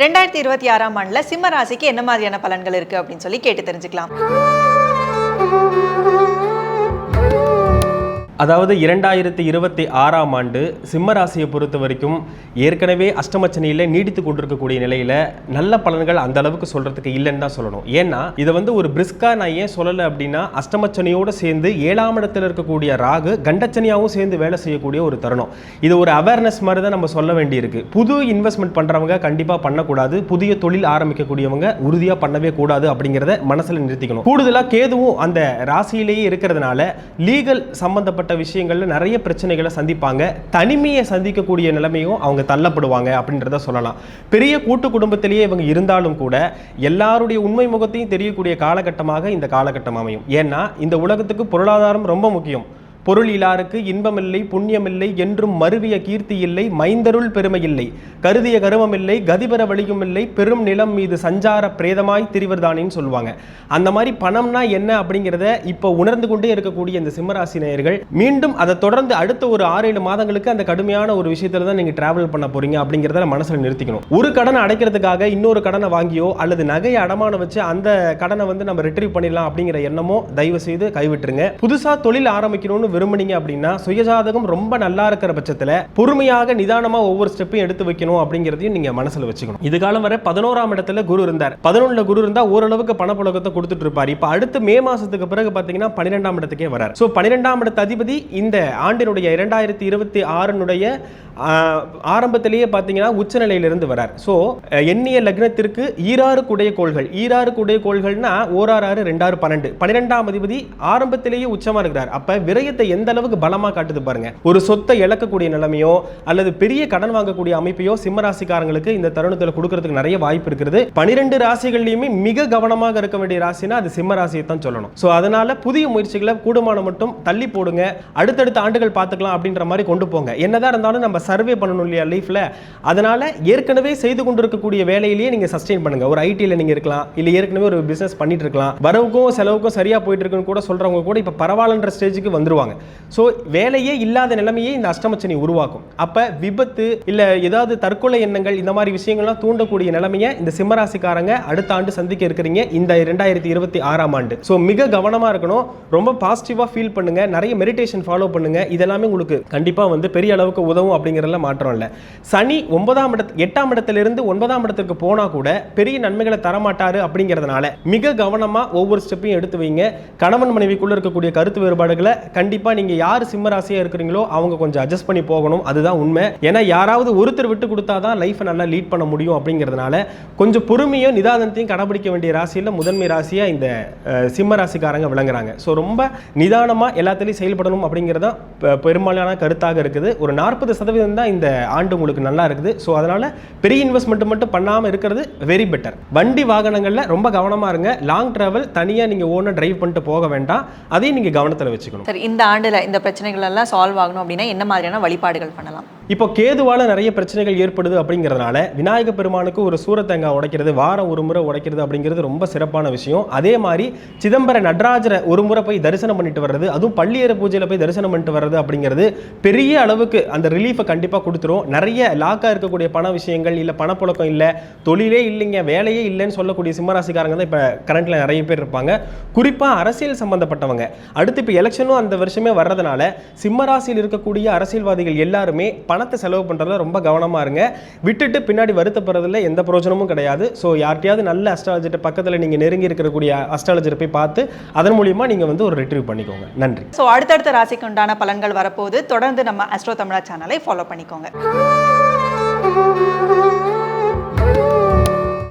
ரெண்டாயிரத்தி இருபத்தி ஆறாம் ஆண்டுல சிம்ம ராசிக்கு என்ன மாதிரியான பலன்கள் இருக்கு அப்படின்னு சொல்லி கேட்டு தெரிஞ்சுக்கலாம். அதாவது இரண்டாயிரத்தி இருபத்தி ஆறாம் ஆண்டு சிம்ம ராசியை பொறுத்த வரைக்கும் ஏற்கனவே அஷ்டமச்சனையில் நீடித்து கொண்டிருக்கக்கூடிய நிலையில் நல்ல பலன்கள் அந்த அளவுக்கு சொல்கிறதுக்கு இல்லைன்னு தான் சொல்லணும். ஏன்னா இதை வந்து ஒரு பிரிஸ்கா நான் ஏன் சொல்லலை அப்படின்னா அஷ்டமச்சனையோடு சேர்ந்து ஏழாம் இடத்துல இருக்கக்கூடிய ராகு கண்டச்சனியாகவும் சேர்ந்து வேலை செய்யக்கூடிய ஒரு தருணம். இது ஒரு அவேர்னஸ் மாதிரி தான் நம்ம சொல்ல வேண்டியிருக்கு. புது இன்வெஸ்ட்மெண்ட் பண்ணுறவங்க கண்டிப்பாக பண்ணக்கூடாது. புதிய தொழில் ஆரம்பிக்கக்கூடியவங்க உறுதியாக பண்ணவே கூடாது அப்படிங்கிறத மனசில் நிறுத்திக்கணும். கூடுதலாக கேதுவும் அந்த ராசியிலேயே இருக்கிறதுனால லீகல் சம்பந்தப்பட்ட விஷயங்கள்ல நிறைய பிரச்சனைகளை சந்திப்பாங்க. தனிமையை சந்திக்கக்கூடிய நிலைமையும் அவங்க தள்ளப்படுவாங்க அப்படின்றத சொல்லலாம். பெரிய கூட்டு குடும்பத்திலேயே இவங்க இருந்தாலும் கூட எல்லாருடைய உண்மை முகத்தையும் தெரியக்கூடிய காலகட்டமாக இந்த காலகட்டம் அமையும். ஏன்னா இந்த உலகத்துக்கு பொருளாதாரம் ரொம்ப முக்கியம். பொருள் இலாருக்கு இன்பமில்லை புண்ணியமில்லை என்றும் மருவிய கீர்த்தி இல்லை மைந்தருள் பெருமை இல்லை கருதிய கருமமில்லை கதிபெற வழியும் இல்லை பெரும் நிலம் மீது சஞ்சார பிரேதமாய் திரிவர்தானின்னு சொல்லுவாங்க. அந்த மாதிரி பணம்னா என்ன அப்படிங்கிறத இப்போ உணர்ந்து கொண்டே இருக்கக்கூடிய இந்த சிம்மராசி நேயர்கள் மீண்டும் அதை தொடர்ந்து அடுத்த ஒரு ஆறு ஏழு மாதங்களுக்கு அந்த கடுமையான ஒரு விஷயத்துல தான் நீங்க டிராவல் பண்ண போறீங்க அப்படிங்கிறத மனசில் நிறுத்திக்கணும். ஒரு கடனை அடைக்கிறதுக்காக இன்னொரு கடனை வாங்கியோ அல்லது நகையை அடமானம் வச்சு அந்த கடனை வந்து நம்ம ரிட்ரீவ் பண்ணிடலாம் அப்படிங்கிற எண்ணமோ தயவு செய்து கைவிட்டுருங்க. புதுசாக தொழில் ஆரம்பிக்கணும்னு விரும்புனீங்க அப்படின்னா சுயஜாதகம் ரொம்ப நல்லா இருக்கிற பட்சத்தில் பொறுமையாக நிதானமாக ஒவ்வொரு ஸ்டெப்பையும் எடுத்து வைக்கணும் அப்படிங்கிறதையும் நீங்க மனசுல வச்சுக்கணும். இது காலம் வரை பதினோராம் இடத்துல குரு இருந்தார். பதினொன்றில் குரு இருந்தால் ஓரளவுக்கு பணப்புழக்கத்தை கொடுத்துட்டு இருப்பார். இப்போ அடுத்து மே மாசத்துக்கு பிறகு பார்த்தீங்கன்னா பன்னிரெண்டாம் இடத்துக்கே வரார். ஸோ பன்னிரெண்டாம் இடத்து அதிபதி இந்த ஆண்டினுடைய இரண்டாயிரத்தி இருபத்தி ஆறினுடைய ஆரம்பத்திலேயே பார்த்தீங்கன்னா உச்சநிலையிலிருந்து வரார். ஸோ எண்ணிய லக்னத்திற்கு ஈராறு குடைய கோள்கள். ஈராறு குடைய கோள்கள்னா ஓராறு ஆறு ரெண்டாறு பன்னெண்டு. பன்னிரெண்டாம் அதிபதி ஆரம்பத்திலேயே உச்சமாக இருக்கிறார். அப்ப விரயத்தை எந்த அளவுக்கு பலமா காட்டுது பாருங்க. ஒரு சொத்தை இழக்கக்கூடிய நிலைமையோ அல்லது பெரிய கடன் வாங்கக்கூடிய அமைப்பையோ சிம்ம ராசிக்காரங்களுக்கு இந்த தருணத்தில் கொடுக்கறதுக்கு நிறைய வாய்ப்பு இருக்கிறது பனிரெண்டு ராசிகள்லையுமே மிக கவனமாக இருக்க வேண்டிய ராசினா அது சிம்ம ராசியை தான் சொல்லணும். ஸோ அதனால புதிய முயற்சிகளை கூடுமான மட்டும் தள்ளி போடுங்க. அடுத்தடுத்த ஆண்டுகள் பார்த்துக்கலாம் அப்படின்ற மாதிரி கொண்டு போங்க. என்னதான் இருந்தாலும் நம்ம சர்வே பண்ணணும் இல்லையா லைஃப்ல அதனால ஏற்கனவே செய்து கொண்டிருக்கக்கூடிய வேலையிலேயே நீங்க சஸ்டெயின் பண்ணுங்க. ஒரு ஐடியில் நீங்க இருக்கலாம். இல்ல ஏற்கனவே ஒரு பிசினஸ் பண்ணிட்டு இருக்கலாம். வரவுக்கும் செலவுக்கும் சரியா போயிட்டு இருக்குன்னு கூட சொல்றவங்க கூட இப்ப பரவாயில்லன்ற ஸ்டேஜுக்கு வந்துருவாங்க. ஸோ வேலையே இல்லாத நிலைமையே இந்த அஷ்டமச்சனி உருவாக்கும். அப்போ விபத்து இல்லை ஏதாவது தற்கொலை எண்ணங்கள் இந்த மாதிரி விஷயங்கள்லாம் தூண்டக்கூடிய நிலைமையை இந்த சிம்மராசிக்காரங்க அடுத்த ஆண்டு சந்திக்க இருக்கிறீங்க. இந்த ரெண்டாயிரத்தி இருபத்தி ஆறாம் ஆண்டு. ஸோ மிக கவனமா இருக்கணும். ரொம்ப பாசிட்டிவாக ஃபீல் பண்ணுங்க. நிறைய மெடிடேஷன் ஃபாலோ பண்ணுங்க. இதெல்லாமே உங்களுக்கு கண்டிப்பாக வந்து பெரிய அளவுக்கு உதவும் அப்படிங்கிறதுல மாற்றம் இல்லை. சனி ஒன்பதாம் இடத்து எட்டாம் இடத்துலேருந்து ஒன்பதாம் இடத்துக்கு போனால் கூட பெரிய நன்மைகளை தரமாட்டார் அப்படிங்கிறதுனால மிக கவனமாக ஒவ்வொரு ஸ்டெப்பையும் எடுத்து வைங்க. கணவன் மனைவிக்குள்ளே இருக்கக்கூடிய கருத்து வேறுபாடுகளை கண்டிப்பாக கண்டிப்பாக நீங்க யார் சிம்ம ராசியா இருக்கிறீங்களோ அவங்க கொஞ்சம் அட்ஜஸ்ட் பண்ணி போகணும். அதுதான் உண்மை. ஏன்னா யாராவது ஒருத்தர் விட்டு கொடுத்தா தான் லைஃப்பை நல்லா லீட் பண்ண முடியும் அப்படிங்கிறதுனால கொஞ்சம் பொறுமையும் நிதானத்தையும் கடைபிடிக்க வேண்டிய ராசியில் முதன்மை ராசியாக இந்த சிம்ம ராசிக்காரங்க விளங்குறாங்க. ஸோ ரொம்ப நிதானமாக எல்லாத்துலேயும் செயல்படணும் அப்படிங்கிறது பெரும்பாலான கருத்தாக இருக்குது. ஒரு நாற்பது சதவீதம் தான் இந்த ஆண்டு உங்களுக்கு நல்லா இருக்குது. ஸோ அதனால பெரிய இன்வெஸ்ட்மெண்ட் மட்டும் பண்ணாமல் இருக்கிறது வெரி பெட்டர் வண்டி வாகனங்களில் ரொம்ப கவனமா இருங்க. லாங் டிராவல் தனியாக நீங்கள் ஓனர் டிரைவ் பண்ணிட்டு போக வேண்டாம். அதையும் நீங்கள் கவனத்தில் வச்சுக்கணும். சரி இந்த ஆண்டுல இந்த பிரச்சனைகள் எல்லாம் சால்வ் ஆகணும் அப்படின்னா என்ன மாதிரியான வழிபாடுகள் பண்ணலாம்? இப்போ கேதுவால நிறைய பிரச்சனைகள் ஏற்படுது அப்படிங்கிறதுனால விநாயக பெருமானுக்கு ஒரு சூரத்தேங்காய் உடைக்கிறது வாரம் ஒரு முறை உடைக்கிறது அப்படிங்கிறது ரொம்ப சிறப்பான விஷயம். அதே மாதிரி சிதம்பர நடராஜரை ஒரு முறை போய் தரிசனம் பண்ணிட்டு வர்றது அதுவும் பள்ளியேற பூஜையில் போய் தரிசனம் பண்ணிட்டு வர்றது அப்படிங்கிறது பெரிய அளவுக்கு அந்த ரிலீஃபை கண்டிப்பாக கொடுத்துரும். நிறைய லாக்காக இருக்கக்கூடிய பண விஷயங்கள் இல்லை பணப்புழக்கம் இல்லை தொழிலே இல்லைங்க வேலையே இல்லைன்னு சொல்லக்கூடிய சிம்மராசிக்காரங்க தான் இப்போ கரண்ட்டில் நிறைய பேர் இருப்பாங்க. குறிப்பாக அரசியல் சம்பந்தப்பட்டவங்க. அடுத்து இப்போ எலெக்ஷனும் அந்த வருஷமே வர்றதுனால சிம்மராசியில் இருக்கக்கூடிய அரசியல்வாதிகள் எல்லாருமே பணத்தை செலவு பண்ணுறதுல ரொம்ப கவனமாக இருங்க. விட்டுட்டு பின்னாடி வருத்தப்படுறதுல எந்த பிரயோஜனமும் கிடையாது. ஸோ யார்கிட்டயாவது நல்ல அஸ்ட்ராலஜர்கிட்ட பக்கத்தில் நீங்கள் நெருங்கி இருக்கக்கூடிய அஸ்ட்ராலஜரை போய் பார்த்து அதன் மூலியமாக நீங்கள் வந்து ஒரு ரிட்ரீவ் பண்ணிக்கோங்க. நன்றி. ஸோ அடுத்தடுத்த ராசிக்கு உண்டான பலன்கள் வரப்போது தொடர்ந்து நம்ம அஸ்ட்ரோ தமிழா சேனலை ஃபாலோ பண்ணிக்கோங்க.